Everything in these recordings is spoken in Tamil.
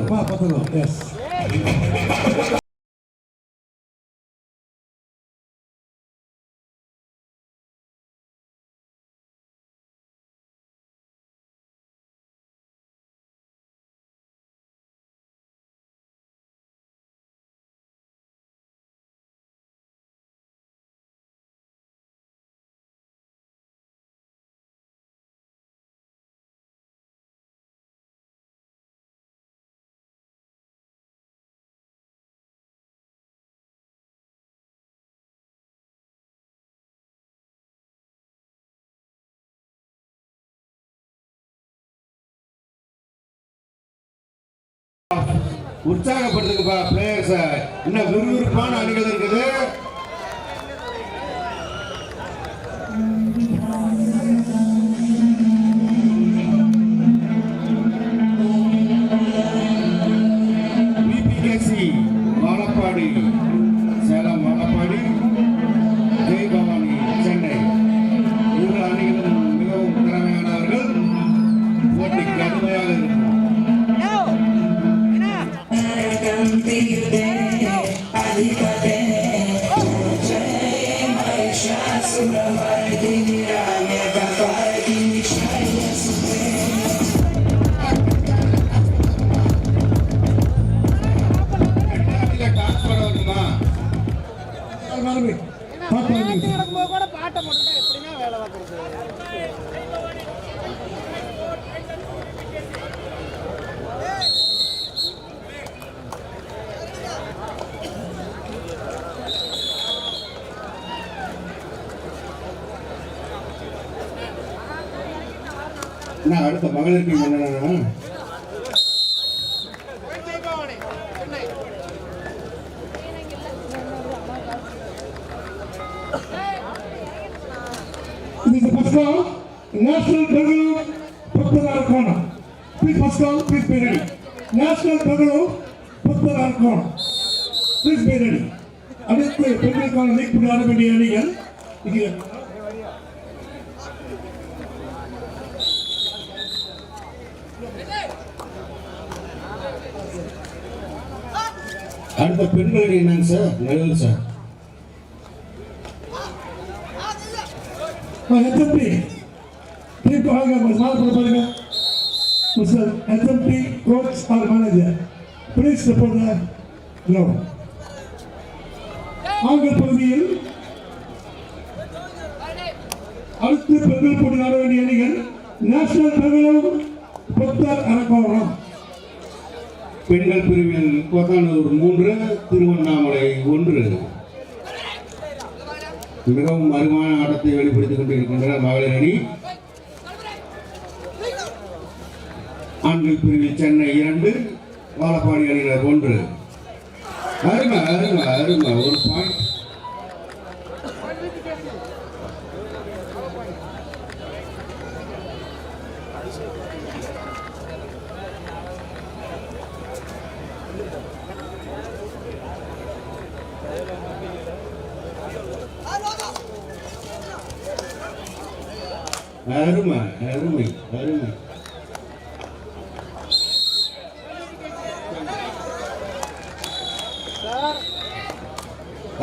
பத்தனூர் வா பத்தனூர் எஸ் உற்சாகப்படுத்துங்கப்பா பிளேயர்ஸை இன்னும் விறுவிறுப்பான அணிகள் இருக்குது. நான் அடுத்த மகளிருக்கு என்னன்னா This is the first call. National Bangalore Puttarar Kona. Please first call, please be ready. National Bangalore Puttarar Kona. Please be ready. அடுத்து பெண்களுக்கான லீக் பண்ண ஆட வேண்டிய அணிகள் இங்கே அடுத்த பெண்களுக்கு என்னங்க சார்? நடுவில் சார். ஹெச்எம்பி டீம் வாங்க மாலை பாருங்க. Mister HMP coach or manager. Please report no ஆங்கில பகுதியில் அடுத்து பெண்கள் போட்டி ஆட வேண்டிய அணிகள் நேஷனல் பெங்களூர் பெண்கள் பிரிவில் கோத்தானூர் மூன்று திருவண்ணாமலை ஒன்று. மிகவும் அருமான ஆட்டத்தை வெளிப்படுத்திக் கொண்டிருக்கின்றனர் மகளிர் அணி. ஆண்கள் பிரிவில் சென்னை இரண்டு வாழப்பாடி அணியினர் ஒன்று. அருமை அருமை அருமை. ஒரு பாயிண்ட் அருமை அருமை அருமை.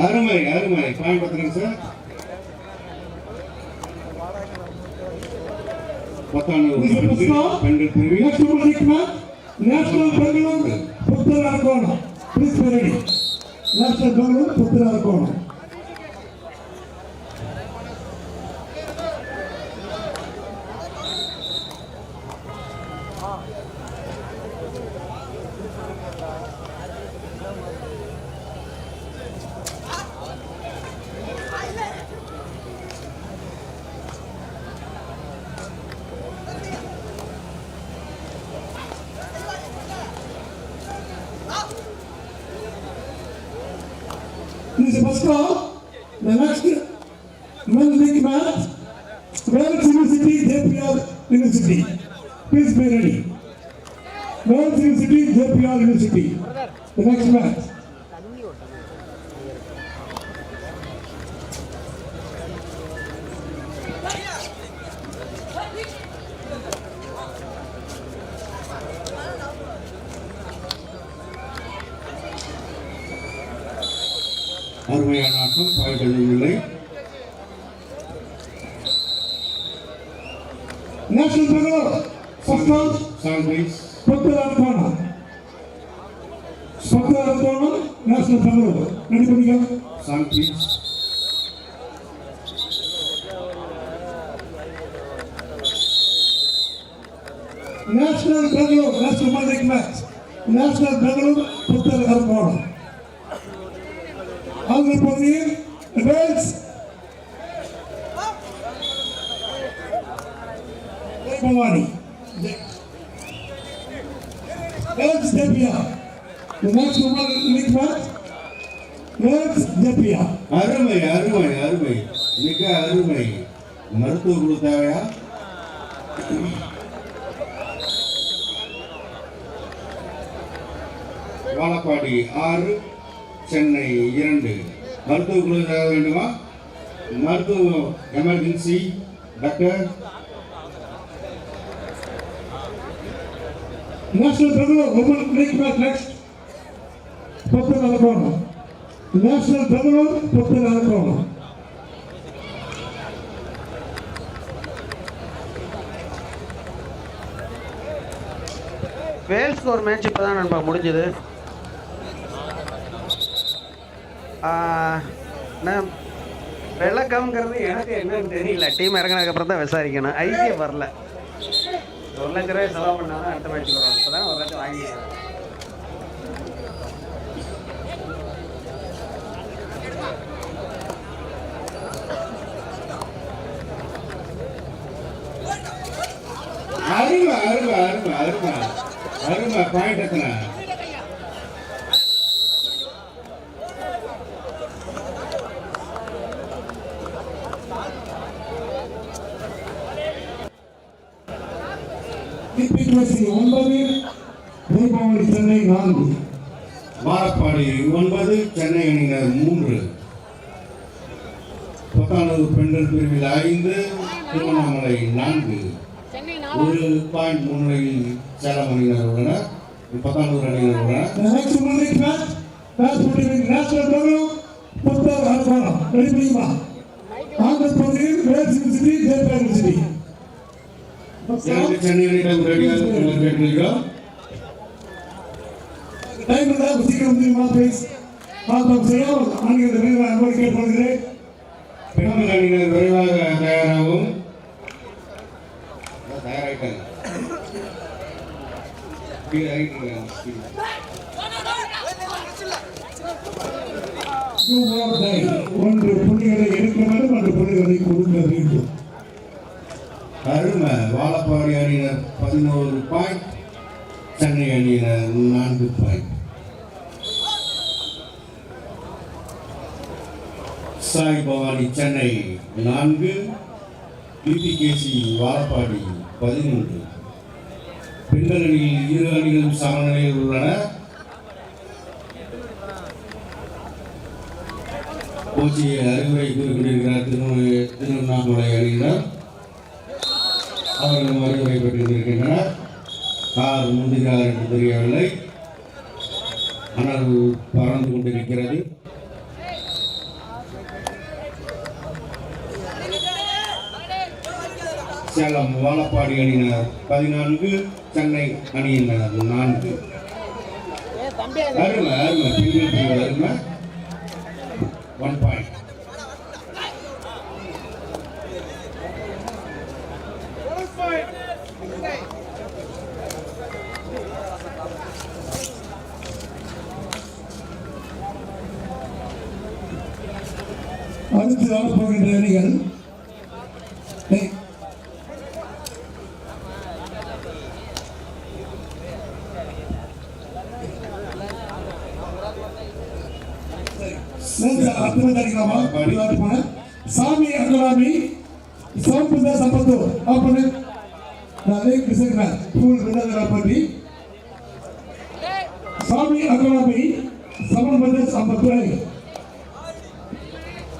அருமை அருமை. பாயிண்ட் பத்திரிக்கை sir. is the first call. பெண்கள் men's league match, Wales University, JPR University. Please be ready. Wales University, JPR University. The next match. அருமையான ஆட்டம் பாய்கள் இல்லை Question to go. Substance. Sandwich. Puttarapana. Puttarapana. National Bangalore. Ready for me? Sandwich. National Bangalore. National Magic Match. National Bangalore. Puttarapana. Hungry for me? அறுவை மருத்துவ குழு தேவையா வாழப்பாடி ஆறு சென்னை இரண்டு மருத்துவ குழு தேவை வேண்டுமா மருத்துவ emergency doctor national Prabhu next பத்து நாலு கோணம் நேஷனல் பிரபு பத்து நாலு கோணம் வேல்ஸ்க்கு ஒரு மேட்ச் இப்போ தான் நண்பா முடிஞ்சது. நான் விளக்கம்ங்கிறது எனக்கு என்னன்னு தெரியல. டீம் இறங்கினதுக்கப்புறம் தான் விசாரிக்கணும். ஐசிஎஃப் வரல. ஒரு லட்ச ரூபாய் செலவு பண்ணால் அடுத்த மேட்ச் வரும். இப்போ தான் ஒரு லட்சம் வாங்கிக்கிறேன் அருமை அருமை அருமை அருமை. அருமை பாயிண்ட் எத்தனை ஒன்பது தீபாவளி சென்னை நான்கு. வாழப்பாடி ஒன்பது சென்னை அணியினர் மூன்று. பத்தானூர் பெண்கள் பிரிவில் ஐந்து திருவண்ணாமலை நான்கு. ஒரு பாயிண்ட் முன்னிலையில் சேலம் அணியினர் உள்ளனர் பத்தானூர் அணியினர் உள்ளனர் ஆந்திர பிரதேஷ் வேல்ஸ் யூனிவர்சிட்டி ஜெயபால் யூனிவர்சிட்டி இரண்டு சென்னை அணியிடம் ரெடியாக கேட்டிருக்கிறோம் டைம் இருந்தால் சீக்கிரம் முடியுமா ப்ளீஸ் பார்ப்போம் விரைவாக பெண்கள் அணியினர் விரைவாக தயாராகும் தயாராயிட்டாங்க கீழே. ஒன்று புள்ளிகளை எடுக்க வேண்டும் ஒன்று புள்ளிகளை கொடுக்க வேண்டும். அருமை வாழப்பாடி அணியினர் பதினோரு பாயிண்ட் சென்னை அணியினர் நான்கு பாயிண்ட் சாய் பவானி சென்னை நான்கு பிபிகேசி வாழப்பாடி பதிமூன்று. பெண்கள் அணியில் இரு அணிகளும் சமநிலையில் உள்ளன. கோச்சியை அறிவுரை கூறிக்கொண்டிருக்கிறார் திரு திருவண்ணாமலை அணியினர். அவர்களும் அறிவுரை பெற்றிருக்கின்றனர். கார் முந்துகிறார் என்று தெரியவில்லை. அனல் பறந்து கொண்டிருக்கிறது. சேலம் வாழப்பாடி அணியினர் பதினான்கு சென்னை அணியினர் நான்கு. அருமை அருமை. பெண்கள் பிரிவு அருமை. ஒன் பாயிண்ட் அடுத்து ஆடப்போகின்ற அணிகள் ஏய். Men's அத்தனை அடிக்கலாமா விளையாட்டு போன சாமி அங்கலாமி சோம்புந்த சம்பத்து அப்படி அதே கிருஷ்ணன் ஃபுல் விடுதலை சாமி அங்கலாமி சமன்பந்த சம்பத்து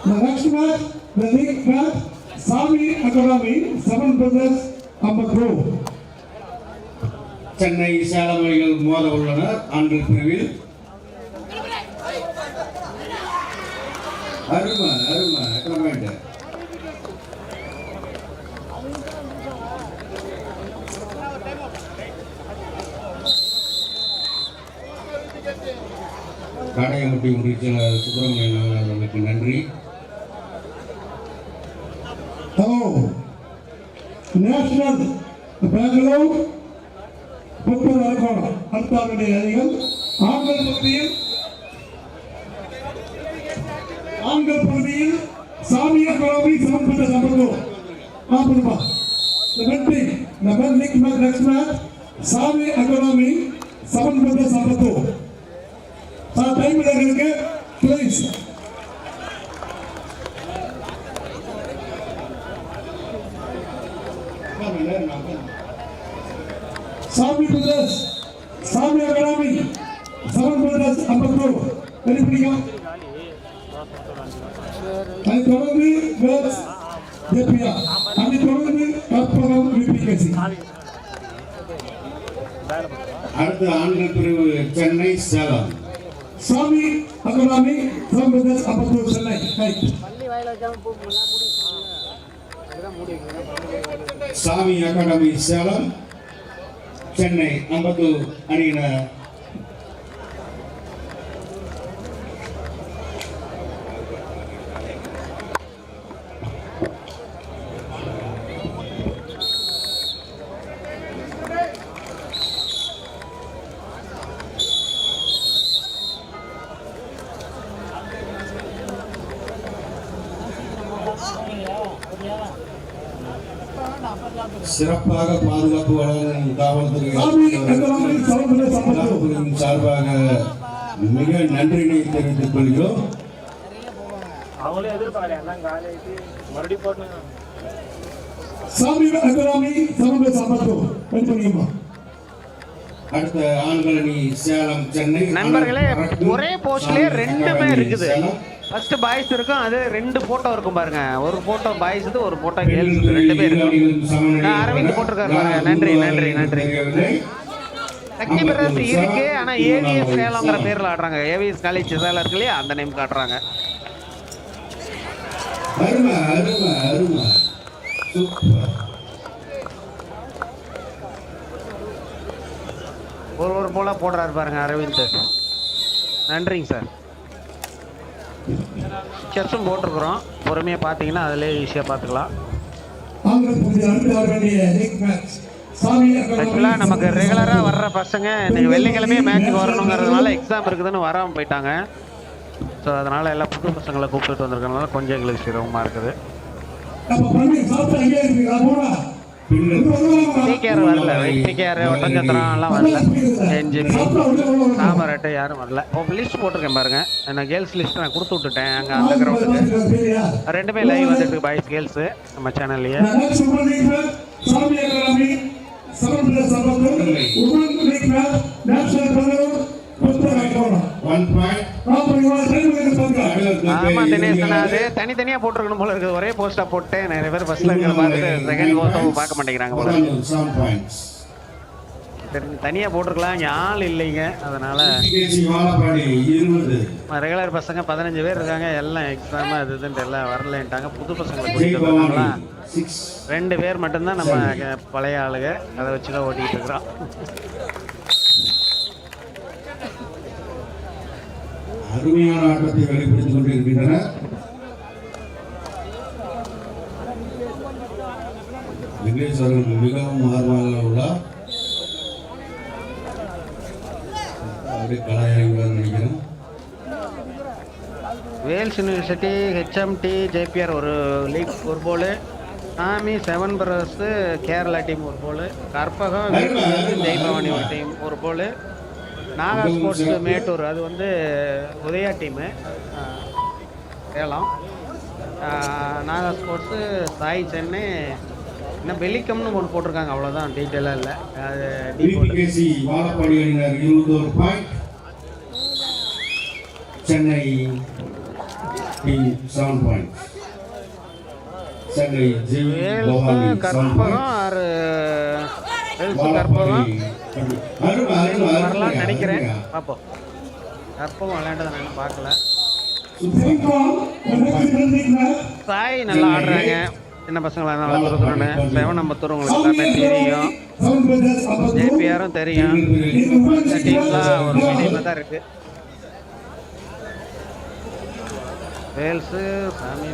The next match, the league match, Sami Academy, Seven Brothers, Ambatro. Chennai Salem அணிகள் மோத உள்ளனர் ஆண்கள் பிரிவில் அருமை அருமை எத்தனை பாயிண்ட் காடையம்பட்டி ஒன்றிய சுப்பிரமணியன் அவர்களுக்கு நன்றி. நேஷனல் National அரக்கோணம் அதிகம். ஆண்கள் பகுதியில் ஆண்கள் பகுதியில் சாமி அகாடமி சமன்பட்ட சம்பந்தம் ஆப்பிடுமா The men team, the men league match next match, Sami academy சமன்பட்ட சம்பந்தம் சார் டைம் இருக்கு please Sami brothers Sami academy seven brothers Ambattur வெளிப்பிடிக்கும் அதை தொடர்ந்து கேர்ள்ஸ் ஜெபியா அதை தொடர்ந்து கற்பகம் விபிகேசி அடுத்து ஆண்கள் பிரிவு Chennai Salem. Sami academy seven brothers Ambattur Chennai. Sami academy Salem Chennai Ambattur அணியினர் சிறப்பாக பாதுகாப்பு வழங்கும் காவல்துறை சாமி அகாடமி செவன் பிரதர்ஸ் அம்பத்தூர் காவல்துறையின் சார்பாக மிக நன்றினை தெரிவித்துக் கொள்கிறோம். சாமி அடுத்த சேலம் சென்னை. நண்பர்களே ஒரே போஸ்ட்லயே ரெண்டுமே இருக்குது. ஃபர்ஸ்ட் பாய்ஸ் இருக்கும் அது ரெண்டு போட்டோ இருக்கும் பாருங்க. ஒரு போட்டோ பாய்ஸ் ஒரு போட்டோ கேர்ள்ஸ் ரெண்டுமே இருக்கும் அரவிந்த் போட்டிருக்காரு பாருங்க. நன்றி, நன்றி, நன்றி. சக்தி பிரதர்ஸ் இருக்கு ஆனா ஏவிஎஸ் சேலங்கிற பேர்ல ஆடுறாங்க. ஏவிஎஸ் காலேஜ் சேலம் இருக்கு இல்லையா? அந்த நேம் காட்டுறாங்க. ஒரு ஒரு போல போடுறாரு பாருங்க அரவிந்த். நன்றிங்க சார். செஸ்ஸும் போட்டிருக்கிறோம். பொறுமையாக பார்த்தீங்கன்னா அதிலே ஈஸியாக பார்த்துக்கலாம் ஆக்சுவலாக நமக்கு ரெகுலராக வர்ற பசங்க இன்னைக்கு வெள்ளிக்கிழமையே மேட்ச்சுக்கு வரணுங்கிறதுனால எக்ஸாம் இருக்குதுன்னு வராமல் போயிட்டாங்க. ஸோ அதனால் எல்லாம் புது பசங்களை கூப்பிட்டு வந்திருக்கனால கொஞ்சம் எங்களுக்கு சிரமமாக இருக்குது. டிகேஆர் வரல. டிகேஆர் ஒட்டஞ்சத்திரம் எல்லாம் வரல. என்ஜிபி தாமரட்டு யாரும் வரல. ஓ லிஸ்ட் போட்டிருக்கேன் பாருங்க. நான் கேர்ள்ஸ் லிஸ்ட் நான் கொடுத்து விட்டுட்டேன். அங்கே அந்த கிரவுண்டுக்கு ரெண்டுமே லைவ் வந்துட்டு பாய்ஸ் கேர்ள்ஸு நம்ம சேனல்லையே எடுத்து ஆமா தினேஷ் நான் அது தனித்தனியா போட்டிருக்கணும் போல இருக்குது. ஒரே போஸ்டா போட்டு நிறைய பேர் ஃபர்ஸ்ட்ல இருக்கிற பார்த்துட்டு செகண்ட் பார்க்க மாட்டேங்கிறாங்க போல இருக்கு. செவன் பாயிண்ட்ஸ் சரி தனியா போட்டிருக்கலாம் இங்க ஆள் இல்லைங்க அதனால ரெகுலர் பசங்க பதினஞ்சு பேர் இருக்காங்க. எல்லாம் எக்ஸாம் அது இதுன்ட்டு எல்லாம் வரலன்ட்டாங்க. புது பசங்களை வந்தாங்களா சிக்ஸ் ரெண்டு பேர் மட்டும்தான் நம்ம பழைய ஆளுங்க. அதை வச்சு தான் ஓட்டிக்கிட்டு இருக்கிறோம். அருமையான ஆட்டத்தை வெளிப்படுத்திக் கொண்டிருக்கின்றன. விக்னேஷ் அவர்கள் மிகவும் ஆர்வமாக உள்ளார். நினைக்கிறேன் வேல்ஸ் யூனிவர்சிட்டி ஹெச்எம்டி ஜேபிஆர் ஒரு லீக் ஒரு போல் சாமி செவன் பிரதர்ஸு கேரளா டீம் ஒரு போல் கற்பகம் ஜெய்பவானி ஒரு டீம் ஒரு போல் நாகா ஸ்போர்ட்ஸ் மேட்டூர் அது வந்து உதயா டீமு சேலம் ஆஹ் நாகா ஸ்போர்ட்ஸு சாய் சென்னை. இன்னும் வெள்ளிக்கம்னு ஒன்று போட்டிருக்காங்க அவ்வளோதான் டீட்டெயிலாக இல்லை. அது டீப் பிபிகேசி வாழப்பாடி அணியினர் இருபத்தோரு point Chennai team seven point Chennai Jai Bhavani seven point நினைக்கிறேன். பார்ப்போம் கற்பகம் விளையாண்டதை நான் பார்க்கல. சாய் நல்லா ஆடுறாங்க. சின்ன பசங்களா நல்லா கொடுக்குறோன்னு செவன் நம்பத்தூர் உங்களுக்கு எல்லாமே தெரியும். ஜேபிஆரும் தெரியும். இந்த டீம்லாம் ஒரு மீடியமாக தான் இருக்கு. வேல்ஸு சாமி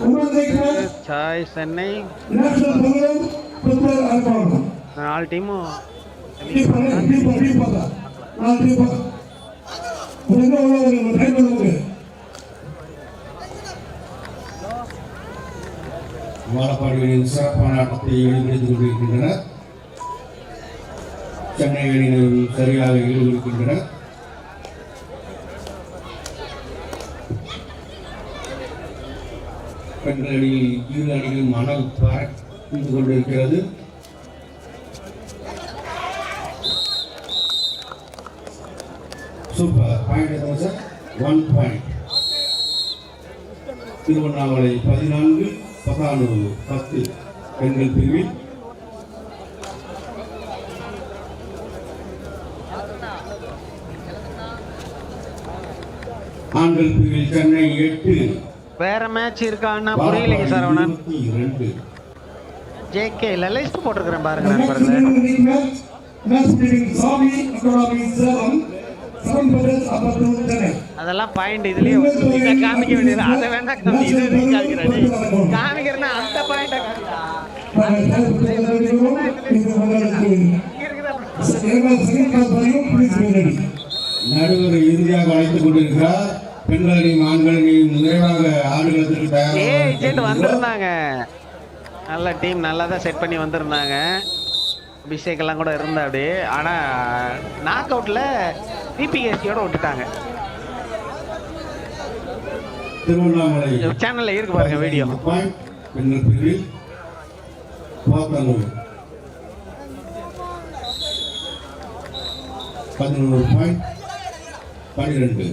சாய் சென்னை நாலு டீமும் Deeper, deeper, deeper. Now deeper. ஒழுங்கா உள்ள வருங்க, try பண்ணுங்க. வாழப்பாடி அணியின் சிறப்பான ஆட்டத்தை வெளிப்படுத்திக் கொண்டிருக்கின்றனர் சென்னை அணியினரும் சரியாக ஈடுபடுகின்றனர் பெண்கள் இரு அணிகள் மணல் பறந்து கொண்டிருக்கிறது. சூப்பர் பாயிண்ட் எத்தனை சார் ஒன் பாயிண்ட் திருவண்ணாமலை பதினான்கு பத்தானூர் பத்து பெண்கள் பிரிவில். ஆண்கள் பிரிவில் சென்னை எட்டு வேற மேட்ச் இருக்கான்னா புரியலைங்க சார் இரண்டு ஜேகே லிஸ்ட் போட்டிருக்கிறேன் பாருங்க நண்பர்களே. அதெல்லாம் பாயிண்ட் இதுலயே இதை காமிக்க வேண்டியது அதை வேண்டாம் இது காமிக்கிறேன் காமிக்கிறேன்னா அந்த பாயிண்ட. நடுவர் இறுதியாக அழைத்துக் கொண்டிருக்கிறார் பெண்கள் அணியும் ஆண்கள் அணியும் நிறைவாக ஆடுகளத்திற்கு வந்திருந்தாங்க. நல்ல டீம் நல்லா தான் செட் பண்ணி வந்திருந்தாங்க. அபிஷேக் எல்லாம் கூட இருந்தா அப்படி ஆனா நாக் அவுட்ல பிபிஎஸ்சியோட விட்டுட்டாங்க. திருவண்ணாமலை சேனல்ல இருக்கு பாருங்க வீடியோ பெண்கள் பிரிவில் போத்தனூர் பதினோரு பாயிண்ட் பனிரெண்டு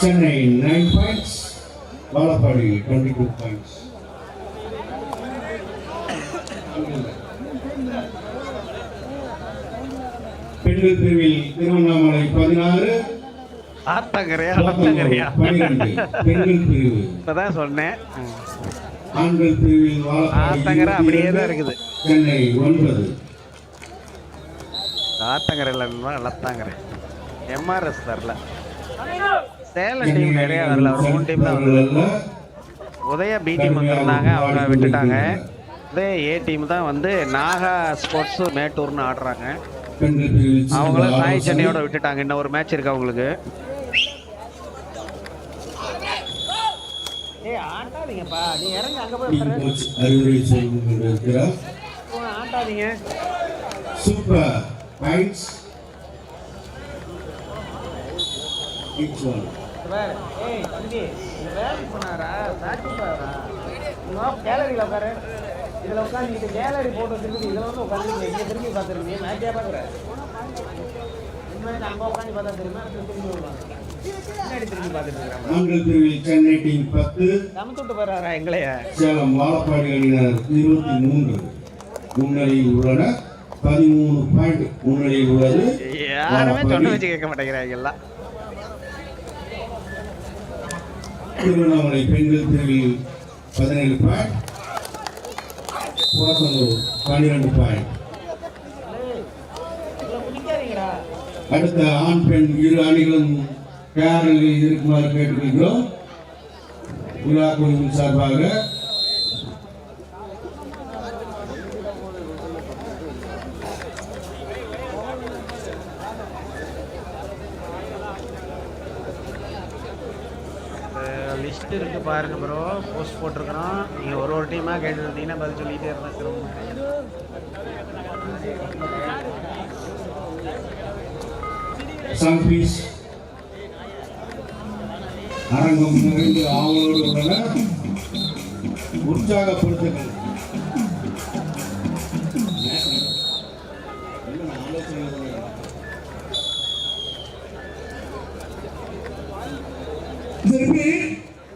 Chennai nine points Vazhapadi twenty two points பெண்கள் பிரிவில் திருவண்ணாமலை பதினாறு ஆத்தங்கரையா ஆத்தங்கரையா? பனிரெண்டு பெண்கள் பிரிவு. இப்பதான் சொன்னேன். ஆண்கள் பிரிவில் ஆத்தங்கரை அப்படியே தான் இருக்குது. சென்னை ஒன்பது. நல்லாத்தாங்கரை. எம்ஆர்எஸ் தரல சேலம் டீம் நிறைய வரல ஒரு மூணு டீம் தான் வந்தது. உதயா பி டீம் வந்திருந்தாங்க. அவங்க விட்டுட்டாங்க. இதே ஏ டீம் தான் வந்து நாகா ஸ்போர்ட்ஸ் மேட்டூர்னு ஆடுறாங்க. அவங்களும் சாய். சென்னையோட விட்டுட்டாங்க. இன்னும் ஒரு மேட்ச் இருக்கு அவங்களுக்கு. ஆட்டாதீங்கப்பா. நீ இறங்கி அங்க போய் டீம் கோச் அறிவுரை செய்து கொண்டிருக்கிறார். ஆட்டாதீங்க. சூப்பர் ஏய் தம்பி வேலை பண்ணாரா சாட்சி பாரா நீ கேலரியில் உட்காரு. இதில் உட்காந்துக்கிட்டு கேலரி போட்டு வச்சிருக்கு இதில் வந்து இங்கே திரும்பி பார்த்துருக்கீங்க மேட்சே பார்க்குற அங்கே உட்காந்து பார்த்தா திரும்பி இருக்கிறாங்க ஆண்கள் பிரிவில் சென்னை டீம் பத்து சேலம் வாழப்பாடி அணியினர் இருபத்தி மூன்று. முன்னிலையில் உள்ளன பதிமூணு பாயிண்ட் முன்னிலையில் உள்ளது. யாருமே சொன்ன வாழப்பாடி. வச்சு கேட்க மாட்டேங்கிறாங்க எல்லாம் திருவண்ணாமலை பெண்கள் பிரிவில் பதினேழு பாயிண்ட் போத்தனூர் பன்னிரெண்டு பாயிண்ட் அடுத்த ஆண் பெண் இரு அணிகளும் தயாரில் இருக்குமாறு கேட்டுக்கொள்கிறோம். விழா குழுவின் சார்பாக லிஸ்ட் இருக்குது பாருங்க ப்ரோ போஸ்ட் போட்டிருக்கிறோம். நீங்கள் ஒரு ஒரு டீமாக கேட்டுருந்தீங்கன்னா பதில் சொல்லிட்டே இருந்தேன் திரும்ப. அரங்கம் நிறைந்து ஆவலோடு உள்ளன உற்சாகப்படுத்துங்கள்.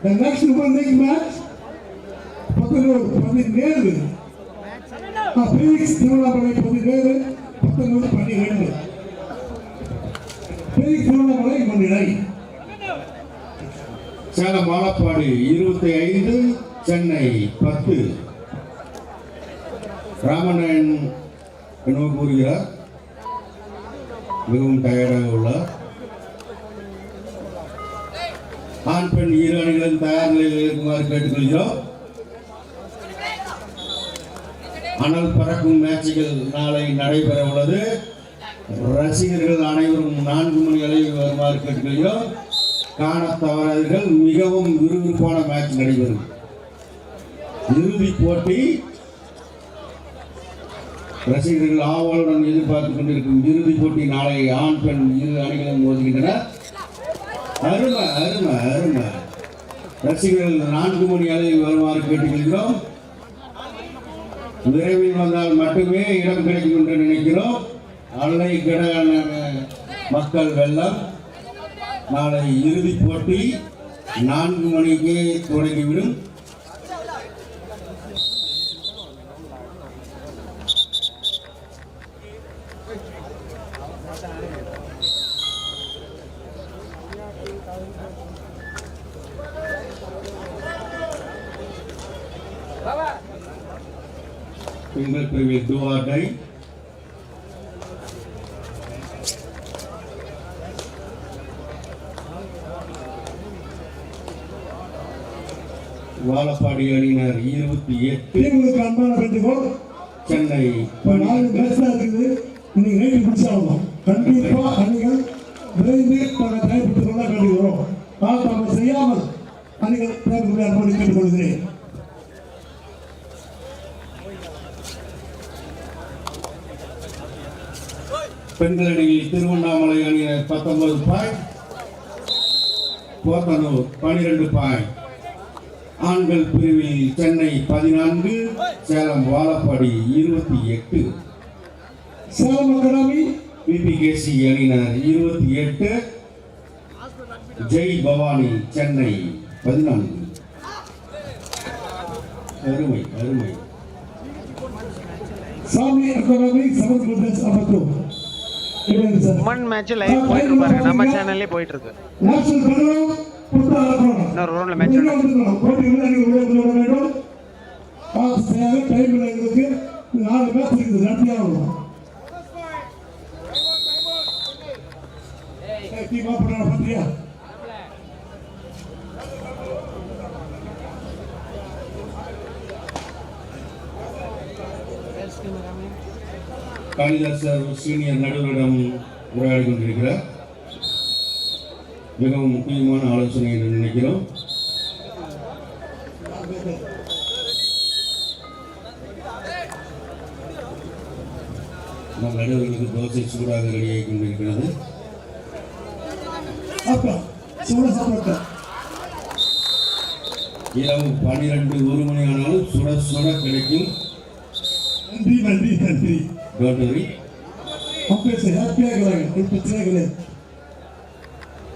Repeat, the next opening match, பத்தொன்பது பதினேழு. பீனிக்ஸ் திருவண்ணாமலை பதினேழு பத்தொன்பது பன்னிரெண்டு. பீனிக்ஸ் திருவண்ணாமலை முன்னிலை. சேலம் வாழப்பாடி இருபத்தி ஐந்து சென்னை பத்து. ராமநாயன் என்ன கூறுகிறார். மிகவும் டயர்டாக உள்ளார். ஆண் பெண் இரு அணிகளும் தயார் நிலையில் இருக்குமாறு கேட்டுக்கொள்கிறோம். அனல் பறக்கும் மேட்சுகள் நாளை நடைபெற உள்ளது ரசிகர்கள் அனைவரும் நான்கு மணி அளவில் வருமாறு கேட்டுக்கொள்கிறோம். காண தவறாதீர்கள் மிகவும் விறுவிறுப்பான மேட்ச் நடைபெறும். இறுதி போட்டி. ரசிகர்கள் ஆவலுடன் எதிர்பார்த்துக் கொண்டிருக்கும் இறுதிப் போட்டி நாளை ஆண் பெண் இரு அணிகளும் மோதுகின்றன. அருமை அருமை அருமை. ரசிகர்கள் நான்கு மணி அளவில் வருமாறு கேட்டுக்கொள்கிறோம். விரைவில் வந்தால் மட்டுமே இடம் கிடைக்கும் என்று நினைக்கிறோம். அலை கிடான மக்கள் வெள்ளம். நாளை இறுதிப் போட்டி நான்கு மணிக்கு தொடங்கிவிடும். பிரிவில் துவாட்டை வாழப்பாடி அணியினர் இருபத்தி எட்டு. அன்பான வேண்டுகோள் சென்னை இப்போ நாலு மேட்ச் தான் இருக்குது. இன்னைக்கு நைட்டு முடிச்சாகணும் கண்டிப்பா அணிகள் விரைந்து தன்னை தயார்படுத்திக் கொள்ள வேண்டுகிறோம் நான் தாங்கள் செய்யாமல் அணிகள் அனுமதி கேட்டுக்கொள்கிறேன். பெண்கள் அணியில் திருவண்ணாமலை அணியினர் பத்தொன்பது பாயிண்ட் போத்தனூர் பனிரெண்டு பாயிண்ட் ஆண்கள் பிரிவில் சென்னை பதினான்கு சேலம் வாழப்பாடி இருபத்தி எட்டு. சேலம் அகாடமி பிபிகேசி அணியினர் இருபத்தி எட்டு. ஜெய் பவானி சென்னை பதினான்கு. அருமை அருமை. Sami academy seven goodness woman match live போயிட்டு பாருங்க. நம்ம சேனல்லே போயிட்டு இருக்கு இன்னொரு ரவுண்ட்ல மேட்ச் நாலு மேட்ச் இருக்குது நடத்தியாக டீமா பண்ண சார் சீனியர் நடுவரிடம் உரையாடி கொண்டிருக்கிறார். மிகவும் முக்கியமான ஆலோசனை என்று நினைக்கிறோம். நம் நடுவர்களுக்கு தோசை சூடாக ரெடியாகி கொண்டிருக்கிறது. இரவு பன்னிரண்டு ஒரு மணி ஆனாலும் சுட சுட கிடைக்கும். நன்றி நன்றி நன்றி. டோட்டரி அம்பேஸ் ஹாப்பியாக இருக்கிறாங்க ஒரு பிரச்சனை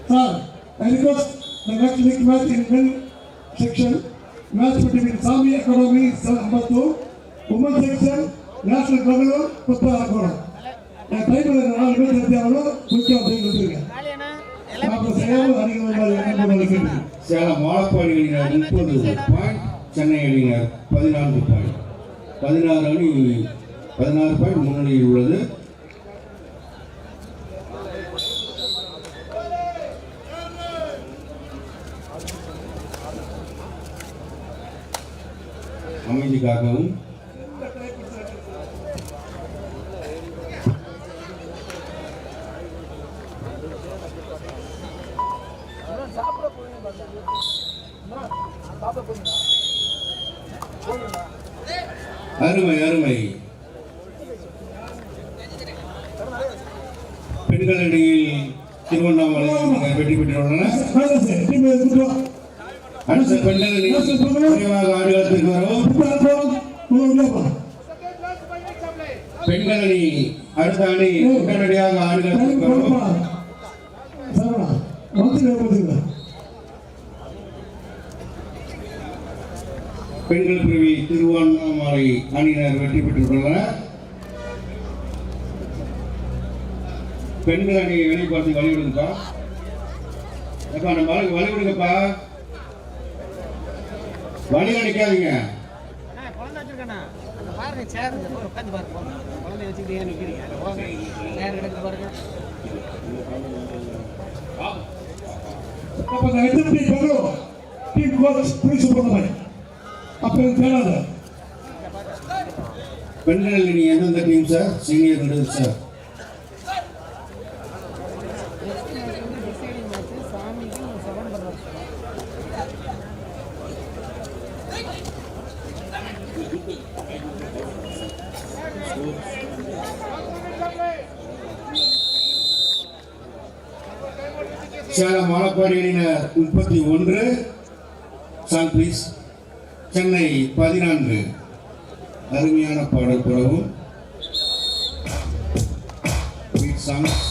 sir I request the next week match in men section match between Sami Academy Sambatu women section National Bangalore புத்தகோணம் என் டைமில் நாலு பேர் சேர்த்தியாங்களோ முக்கியம் அப்படின்னு அப்புறம் அதிகமாக சேலம் அணியினர் முப்பது பாயிண்ட் சென்னை அணியினர் பதினான்கு பாயிண்ட் பதினாறு அணி பதினாறு பாயிண்ட் முன்னணியில் உள்ளது. அமைதிக்காகவும். அருமை அருமை. பெண்கள் பிரிவி திருவண்ணாமலை அணியினர் வெற்றி பெற்றுள்ளனர் பெண்கள் அணியை வெளியே பார்த்து வழி விடுங்கப்பா எப்பா நம்ம வழி வழி விடுங்கப்பா வழி வச்சிருக்கேண்ணா. பாருங்க சேர் நான் பாருங்க டீம் வச்சுக்கிட்டு டீம் கோச் பிரின்சிபல் கிடக்கு பாருங்க Apa dah பெண்கள் நீ எந்தெந்த team sir senior sir Salem Malappadi முப்பத்தி ஒன்று. சாங் பிளீஸ் சென்னை பதினான்கு. அருமையான பாடல் புறவும் சாங்ஸ்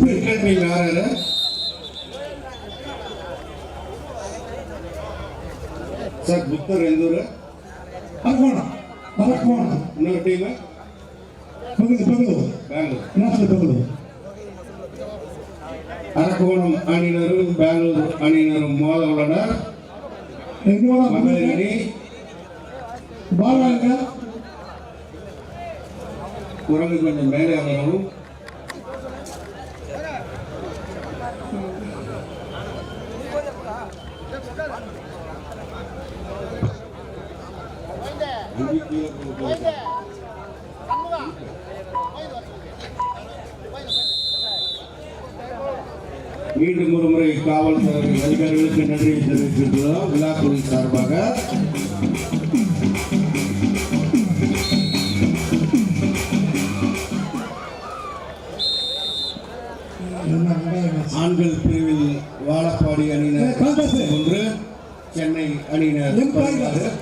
பெண்கள் டீம் யார் சார் புத்தர் எந்த ஊர் அரக்கோணா அரக்கோணா இன்னொரு டீம் பகுதி பகுதி பெங்களூர் நேஷனல் பகுதி அரக்கோணம் அணியினரும் பெங்களூர் அணியினரும் மோத உள்ளனர் மகளிர் அணி பாலாங்க குரங்கு கொஞ்சம் மேலே அமரவும் மீண்டும் ஒரு முறை காவல்துறை அதிகாரிகளுக்கு நன்றி தெரிவித்துள்ளோம் விழாக்குழு சார்பாக. 声がね